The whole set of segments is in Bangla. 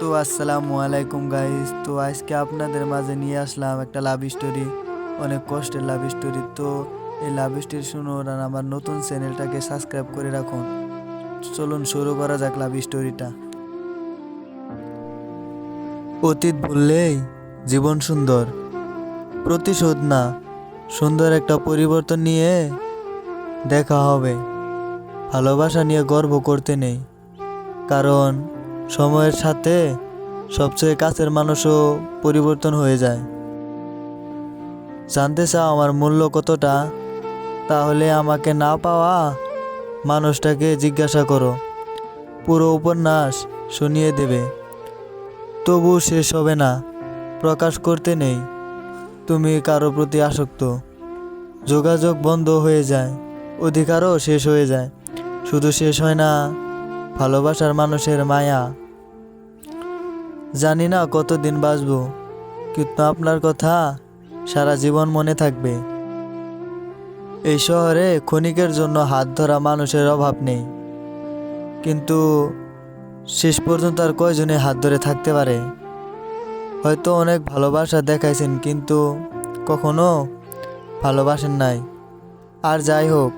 তো আসসালামু আলাইকুম গাইস তো আজকে আপনাদের মাঝে নিয়ে আসলাম একটা লাভ স্টোরি অনেক কষ্টের লাভ স্টোরি তো এই লাভ স্টোরি শুনুন আর আমার নতুন চ্যানেলটাকে সাবস্ক্রাইব করে রাখুন। চলুন শুরু করা যাক লাভ স্টোরিটা অতীত বললেই জীবন সুন্দর, প্রতিশোধ না। সুন্দর একটা পরিবর্তন নিয়ে দেখা হবে। ভালোবাসা নিয়ে গর্ব করতে নেই। কারণ সময়ের সাথে সবচেয়ে কাছের মানুষও পরিবর্তন হয়ে যায়। জানতে চাও আমার মূল্য কতটা? তাহলে আমাকে না পাওয়া মানুষটাকে জিজ্ঞাসা করো। পুরো উপন্যাস শুনিয়ে দেবে। তবু শেষ হবে না। প্রকাশ করতে নেই। তুমি কারও প্রতি আসক্ত। যোগাযোগ বন্ধ হয়ে যায়। অধিকারও শেষ হয়ে যায়। শুধু শেষ হয় না, ভালোবাসার মানুষের মায়া। জানি না কতদিন বাঁচবো, কিন্তু আপনার কথা সারা জীবন মনে থাকবে। এই শহরে ক্ষণিকের জন্য হাত ধরা মানুষের অভাব নেই, কিন্তু শেষ পর্যন্ত আর কয়জনে হাত ধরে থাকতে পারে? হয়তো অনেক ভালোবাসা দেখাইছেন, কিন্তু কখনো ভালোবাসেন নাই। আর যাই হোক,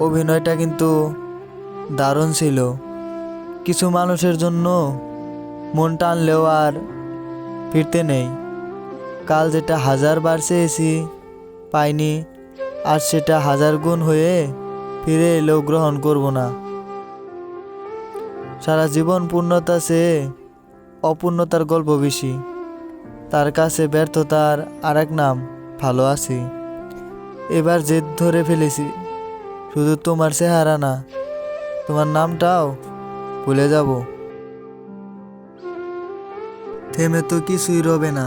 অভিনয়টা কিন্তু দারুণ ছিল। কিছু মানুষের জন্য মন টানলেও আর ফিরতে নেই। কাল যেটা হাজার বার চেয়েছি, পাইনি আর সেটা হাজার গুণ হয়ে ফিরে এলেও গ্রহণ করব না। সারা জীবন পূর্ণতা চেয়ে অপূর্ণতার গল্প বেশি তার কাছে ব্যর্থতার আর এক নাম, ভালো আছি। এবার জেদ ধরে ফেলেছি, শুধু তোমার চেহারা না, তোমার নামটাও ভুলে যাব। থেমে তো কিছুই রবে না।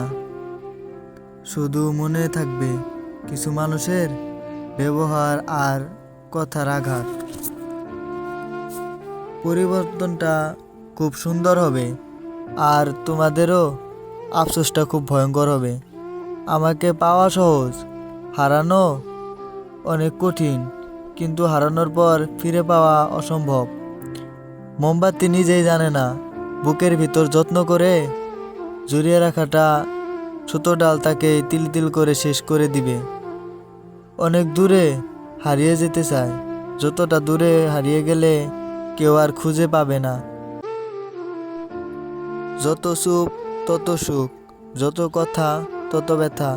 শুধু মনে থাকবে কিছু মানুষের ব্যবহার আর কথার আঘাত। পরিবর্তনটা খুব সুন্দর হবে আর তোমাদেরও আফসোসটা খুব ভয়ঙ্কর হবে। আমাকে পাওয়া সহজ, হারানো অনেক কঠিন, কিন্তু হারানোর পর ফিরে পাওয়া অসম্ভব। মোমবাতি নিজেই জানে না, বুকের ভিতর যত্ন করে জড়িয়ে রাখাটা ছোট ডাল তাকে তিল তিল করে শেষ করে দিবে। অনেক দূরে হারিয়ে যেতে চায়। যতটা দূরে হারিয়ে গেলে কেউ আর খুঁজে পাবে না। যত সুখ, তত সুখ, যত কথা, তত ব্যথা।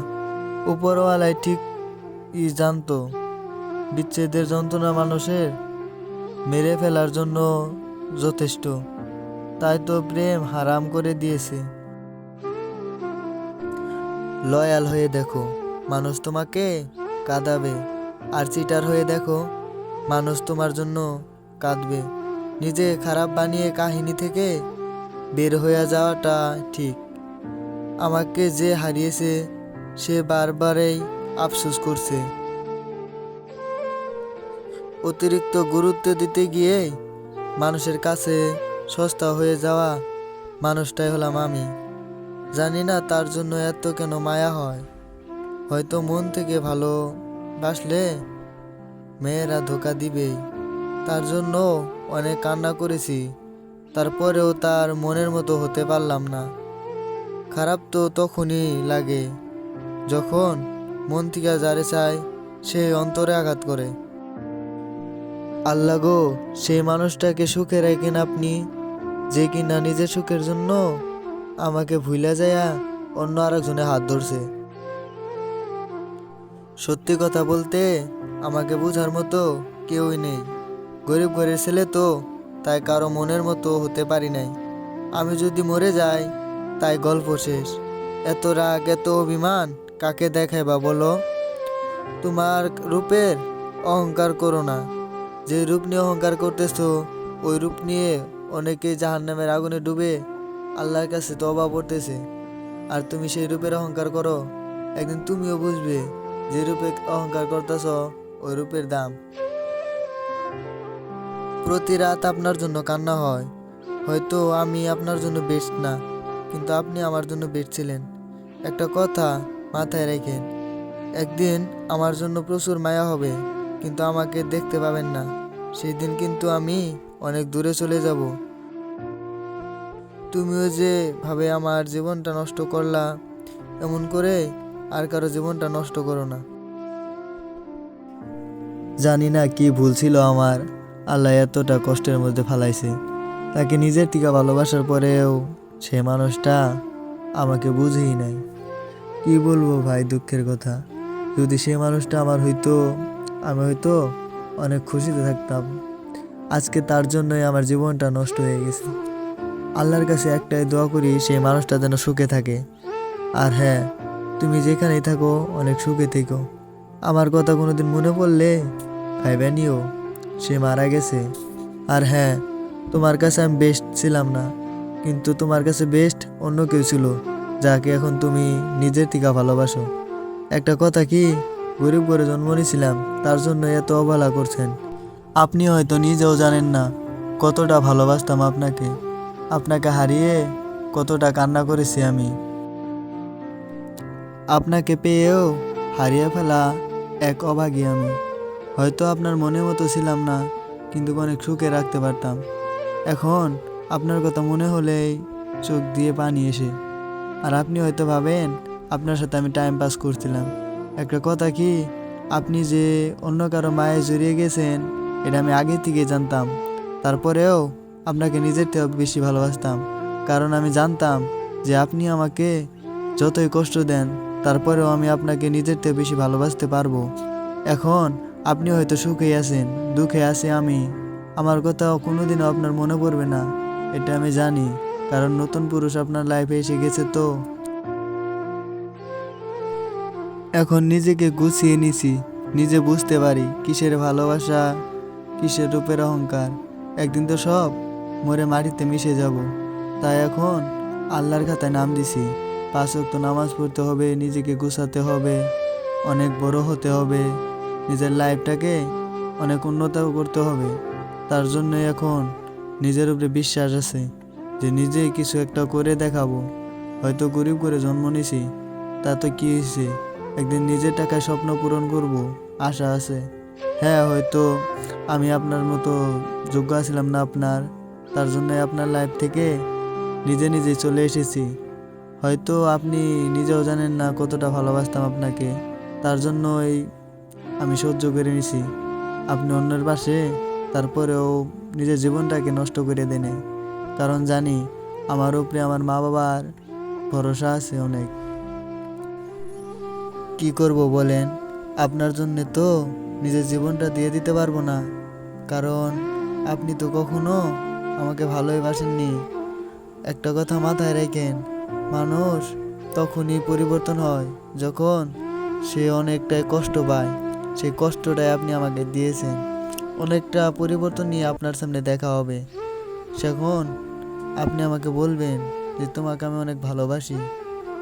উপরওয়ালায় ঠিক ই জানতো, বিচ্ছেদের যন্ত্রণা মানুষের মেরে ফেলার জন্য যথেষ্ট। তাই তো প্রেম হারাম করে দিয়েছে। লয়াল হয়ে দেখো, মানুষ তোমাকে কাঁদাবে। আর চিটার হয়ে দেখো, মানুষ তোমার জন্য কাঁদবে। নিজে খারাপ বানিয়ে কাহিনী থেকে বের হয়ে যাওয়াটা ঠিক। আমাকে যে হারিয়েছে, সে বারবারই আফসোস করছে। অতিরিক্ত গুরুত্ব দিতে গিয়ে মানুষের কাছে সস্তা হয়ে যাওয়া মানুষটাই হলাম আমি। জানি না তার জন্য এত কেন মায়া হয়। হয়তো মন থেকে ভালো বাসলে মেয়েরা ধোকা দিবেই। তার জন্য অনেক কান্না করেছি। তারপরেও তার মনের মতো হতে পারলাম না। খারাপ তো তখনই লাগে, যখন মন থেকে যারে চায়, সে অন্তরে আঘাত করে। আল্লাহ গো, সেই মানুষটাকে সুখে রাখেন আপনি, যে কিনা নিজের সুখের জন্য আমাকে ভুলা যায়া অন্য আরেকজনে হাত ধরছে। সত্যি কথা বলতে, আমাকে বোঝার মতো কেউই নেই। গরিব ঘরের ছেলে তো, তাই কারও মনের মতো হতে পারি নাই। আমি যদি মরে যাই, তাই গল্প শেষ। এত রাগ, এত অভিমান, কাকে দেখায় বা বলো? তোমার রূপের অহংকার করো না। যে রূপ নিয়ে অহংকার করতেছ, ওই রূপ নিয়ে অনেকে জাহান নামের আগুনে ডুবে আল্লাহর কাছে তবা পড়তেছে আর তুমি সেই রূপের অহংকার করো। একদিন তুমিও বুঝবে যে রূপে অহংকার করতেছ, ওই রূপের দাম। প্রতি রাত আপনার জন্য কান্না হয়। হয়তো আমি আপনার জন্য বেস্ট না, কিন্তু আপনি আমার জন্য বেস্ট ছিলেন। একটা কথা মাথায় রেখেন, একদিন আমার জন্য প্রচুর মায়া হবে, কিন্তু আমাকে দেখতে পাবেন না। সেই দিন কিন্তু আমি অনেক দূরে চলে যাব। তুমিও যে ভাবে আমার জীবনটা নষ্ট করলা, এমন করে আর কারও জীবনটা নষ্ট করো না। জানি না কি ভুল ছিল আমার, আল্লাহ এতটা কষ্টের মধ্যে ফালাইছে। তাকে নিজের থেকে ভালোবাসার পরেও সে মানুষটা আমাকে বুঝেই নাই। কি বলব ভাই দুঃখের কথা? যদি সে মানুষটা আমার হইতো, আমি হয়তো অনেক খুশিতে থাকতাম। আজকে তার জন্যই আমার জীবনটা নষ্ট হয়ে গেছে। আল্লাহর কাছে একটাই দোয়া করি, সেই মানুষটা যেন সুখে থাকে। আর হ্যাঁ তুমি যেখানেই থাকো, অনেক সুখে থেকো। আমার কথা কোনো দিন মনে পড়লে ভাইবা নিও সে মারা গেছে। আর হ্যাঁ তোমার কাছে আমি বেস্ট ছিলাম না, কিন্তু তোমার কাছে বেস্ট অন্য কেউ ছিল, যাকে এখন তুমি নিজের থেকে ভালোবাসো। একটা কথা কি, গরিব করে জন্ম নিয়েছিলাম, তার জন্য এত অবহেলা করছেন। আপনি হয়তো নিজেও জানেন না, কতটা ভালোবাসতাম আপনাকে। আপনাকে হারিয়ে কতটা কান্না করেছি আমি। আপনাকে পেয়েও হারিয়ে ফেলা এক অভাগী আমি। হয়তো আপনার মনের মতো ছিলাম না, কিন্তু অনেক সুখে রাখতে পারতাম। এখন আপনার কথা মনে হলেই চোখ দিয়ে পানি এসে। আর আপনি হয়তো ভাবেন, আপনার সাথে আমি টাইম পাস করছিলাম। একটা কথা কি, আপনি যে অন্য কারও মায়ে জড়িয়ে গেছেন, এটা আমি আগে থেকে জানতাম। তারপরেও আপনাকে নিজের থেকে বেশি ভালোবাসতাম। কারণ আমি জানতাম যে আপনি আমাকে যতই কষ্ট দেন, তারপরেও আমি আপনাকে নিজের থেকে বেশি ভালোবাসতে পারব। এখন আপনি হয়তো সুখে আছেন, দুঃখে আছে আমি। আমার কথা কোনোদিনও আপনার মনে পড়বে না, এটা আমি জানি, কারণ নতুন পুরুষ আপনার লাইফে এসে গেছে তো। এখন নিজেকে গুছিয়ে নিছি, নিজে বুঝতে পারি কিসের ভালোবাসা, কিসের রূপের অহংকার, একদিন তো সব মরে মাটিতে মিশে যাব। তাই এখন আল্লাহর খাতায় নাম দিছি। পাঁচ ওয়াক্ত নামাজ পড়তে হবে, নিজেকে গুছাতে হবে, অনেক বড় হতে হবে, নিজের লাইফটাকে অনেক উন্নত করতে হবে। তার জন্য এখন নিজের উপরে বিশ্বাস আছে যে নিজে কিছু একটা করে দেখাবো। হয়তো গরিব করে জন্ম নিছি তা তো কি হয়েছে? একদিন নিজের টাকায় স্বপ্ন পূরণ করব, আশা আছে। হ্যাঁ হয়তো আমি আপনার মতো যোগ্য ছিলাম না আপনার। তার জন্য আপনার লাইফ থেকে নিজে নিজে চলে এসেছি। হয়তো আপনি নিজেও জানেন না কতটা ভালোবাসতাম আপনাকে। তার জন্যই আমি সহ্য করে নিছি। আপনি অন্যের পাশে, তারপরেও নিজের জীবনটাকে নষ্ট করে দেনে। কারণ জানি, আমার উপরে আমার মা বাবার ভরসা আছে অনেক। কি করব বলেন? আপনার জন্য তো নিজের জীবনটা দিয়ে দিতে পারব না। কারণ আপনি তো কখনো আমাকে ভালোই বাসেননি একটা কথা মাথায় রাখেন, মানুষ তখনই পরিবর্তন হয় যখন সে অনেকটাই কষ্ট পায়। সেই কষ্টটাই আপনি আমাকে দিয়েছেন। অনেকটা পরিবর্তন নিয়ে আপনার সামনে দেখা হবে। সেখন আপনি আমাকে বলবেন যে, তোমাকে আমি অনেক ভালোবাসি।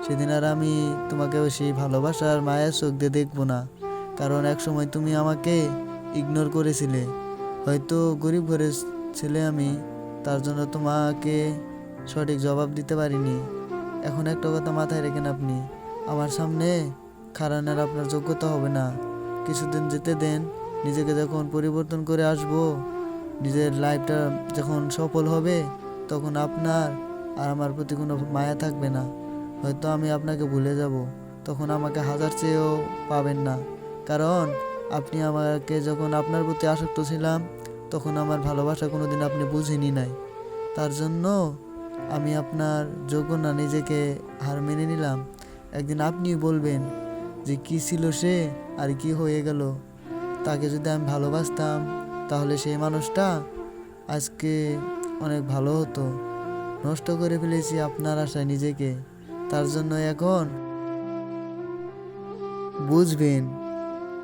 সেদিন আর আমি তোমাকে সেই ভালোবাসার মায়ের চোখ দিয়ে দেখব না। কারণ এক সময় তুমি আমাকে ইগনোর করেছিলে। হয়তো গরিব ঘরের ছেলে আমি তার জন্য তোমাকে সঠিক জবাব দিতে পারিনি। এখন একটা কথা মাথায় রেখেন আপনি। আমার সামনে খারানের আপনার যোগ্যতা হবে না। কিছুদিন যেতে দেন, নিজেকে যখন পরিবর্তন করে আসব, নিজের লাইফটা যখন সফল হবে, তখন আপনার আর আমার প্রতি কোনো মায়া থাকবে না। হয়তো আমি আপনাকে ভুলে যাব, তখন আমাকে হাজার চেয়েও পাবেন না। কারণ আপনি আমাকে যখন আপনার প্রতি আসক্ত ছিলাম, তখন আমার ভালোবাসা কোনোদিন আপনি বুঝেনি নাই। তার জন্য আমি আপনার যোগ্য না নিজেকে হার মেনে নিলাম। একদিন আপনি বলবেন যে, কি ছিল সে আর কি হয়ে গেল? তাকে যদি আমি ভালোবাসতাম, তাহলে সেই মানুষটা আজকে অনেক ভালো হতো। নষ্ট করে ফেলেছি আপনার আশায় নিজেকে। তার জন্য এখন বুঝবেন,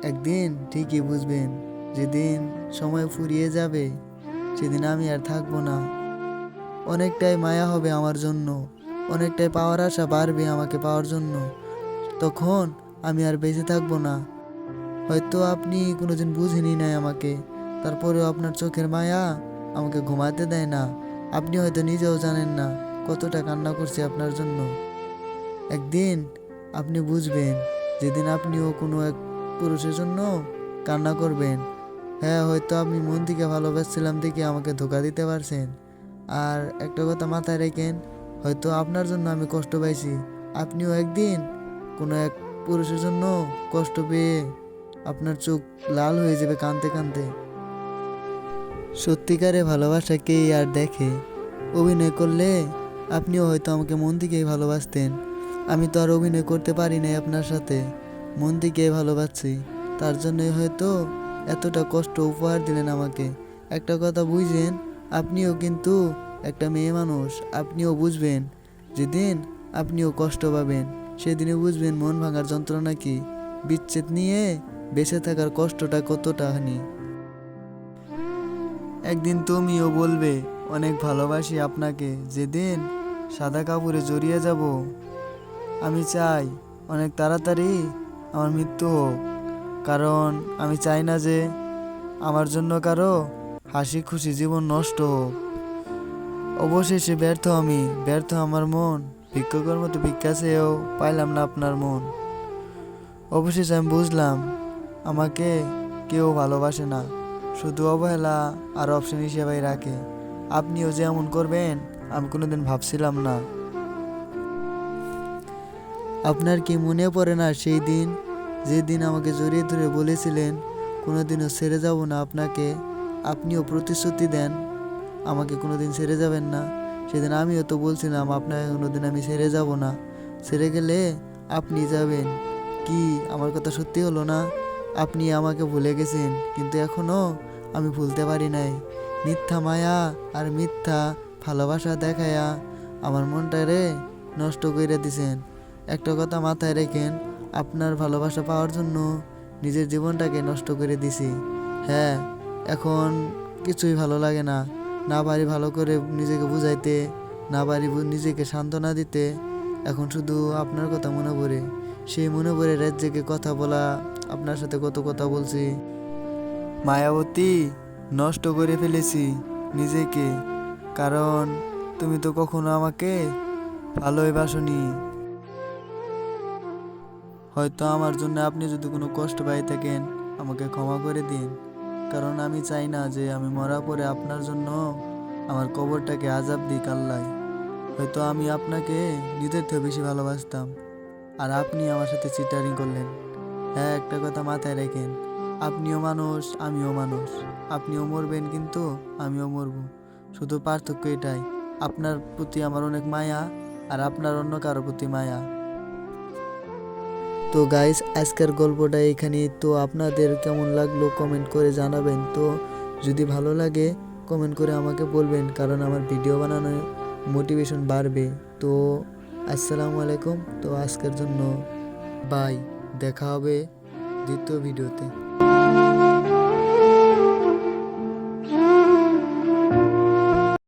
একদিন ঠিকই বুঝবেন, যেদিন সময় ফুরিয়ে যাবে, সেদিন আমি আর থাকব না। অনেকটাই মায়া হবে আমার জন্য। অনেকটাই পাওয়ার আশা বাড়বে আমাকে পাওয়ার জন্য। তখন আমি আর বেঁচে থাকব না। হয়তো আপনি কোনো কোনোদিন বুঝেনি নাই আমাকে। তারপরেও আপনার চোখের মায়া আমাকে ঘুমাতে দেয় না। আপনি হয়তো নিজেও জানেন না কতটা কান্না করছি আপনার জন্য। একদিন আপনি বুঝবেন, যেদিন আপনিও কোনো এক পুরুষের জন্য কান্না করবেন। হ্যাঁ হয়তো আপনি মন থেকে ভালোবাসছিলাম দেখে আমাকে ধোকা দিতে পারছেন। আর একটা কথা মাথায় রেখেন, হয়তো আপনার জন্য আমি কষ্ট পাইছি। আপনিও একদিন কোনো এক পুরুষের জন্য কষ্ট পেয়ে আপনার চোখ লাল হয়ে যাবে কানতে কানতে। সত্যিকারে ভালোবাসা কে আর দেখে? অভিনয় করলে আপনিও হয়তো আমাকে মন থেকেই ভালোবাসতেন। আমি তো আর অভিনয় করতে পারি নাই আপনার সাথে। মন থেকেই ভালোবাসছি। তার জন্যই হয়তো এতটা কষ্ট উপহার দিলেন আমাকে। একটা কথা বুঝেন আপনিও কিন্তু একটা মেয়ে মানুষ, আপনিও বুঝবেন যেদিন আপনিও কষ্ট পাবেন সেদিনে বুঝবেন মন ভাঙার যন্ত্রণা কি। বিচ্ছেদ নিয়ে বেঁচে থাকার কষ্টটা কতটা হানি। একদিন তুমিও বলবে, অনেক ভালোবাসি আপনাকে, যেদিন সাদা কাপড়ে জড়িয়ে যাব। আমি চাই অনেক তাড়াতাড়ি আমার মৃত্যু হোক, কারণ আমি চাই না যে আমার জন্য কারও হাসি খুশি জীবন নষ্ট। অবশেষে ব্যর্থ আমি, ব্যর্থ আমার মন। ভিক্ষকর মতো ভিক্ষা চেয়েও পাইলাম না আপনার মন। অবশেষে আমি বুঝলাম, আমাকে কেউ ভালোবাসে না। শুধু অবহেলা আর অপশন হিসেবেই রাখে। আপনিও যে এমন করবেন, আমি কোনোদিন ভাবছিলাম না। আপনার কি মনে পড়ে না সেই দিন? যেদিন আমাকে জড়িয়ে ধরে বলেছিলেন, কোনোদিনও ছেড়ে যাব না আপনাকে। আপনিও প্রতিশ্রুতি দেন। আমাকে কোনো দিন ছেড়ে যাবেন না। সেদিন আমিও তো বলছিলাম আপনাকে কোনো দিন আমি ছেড়ে যাব না। ছেড়ে গেলে আপনি যাবেন। কি, আমার কথা সত্যি হলো না? আপনি আমাকে ভুলে গেছেন, কিন্তু এখনও আমি ভুলতে পারি নাই। মিথ্যা মায়া আর মিথ্যা ভালোবাসা দেখায়া আমার মনটা রে নষ্ট করে দিছেন। একটা কথা মাথায় রেখেন, আপনার ভালোবাসা পাওয়ার জন্য নিজের জীবনটাকে নষ্ট করে দিছি। হ্যাঁ এখন কিছুই ভালো লাগে না। না পারি ভালো করে নিজেকে বুঝাইতে, না পারি নিজেকে সান্ত্বনা দিতে। এখন শুধু আপনার কথা মনে পড়ে। সেই মনে পড়ে রাত কথা বলা, আপনার সাথে কত কথা বলছি। মায়াবতী, নষ্ট করে ফেলেছি নিজেকে। কারণ তুমি তো কখনো আমাকে ভালোই বাসনি। হয়তো আমার জন্য আপনি যদি কোনো কষ্ট পাই থাকেন, আমাকে ক্ষমা করে দিন। কারণ আমি চাই না যে আমি মরা পরে আপনার জন্য আমার কবরটাকে আজাব দিই কাল্লাই হয়তো আমি আপনাকে নিজের থেকে বেশি ভালোবাসতাম। আর আপনি আমার সাথে চিটারিং করলেন। হ্যাঁ একটা কথা মাথায় রেখেন। আপনিও মানুষ, আমিও মানুষ। আপনিও মরবেন কিন্তু আমিও মরব। শুধু পার্থক্য এটাই, আপনার প্রতি আমার অনেক মায়া আর আপনার অন্য কারোর প্রতি মায়া। তো গাইস আজকের গল্পটা এখানে। তো আপনাদের কেমন লাগল কমেন্ট করে জানাবেন। তো যদি ভালো লাগে কমেন্ট করে আমাকে বলবেন, কারণ আমার ভিডিও বানানোর মোটিভেশন বাড়বে। তো আসসালামু আলাইকুম। তো আজকের জন্য বাই দেখা হবে দ্বিতীয় ভিডিওতে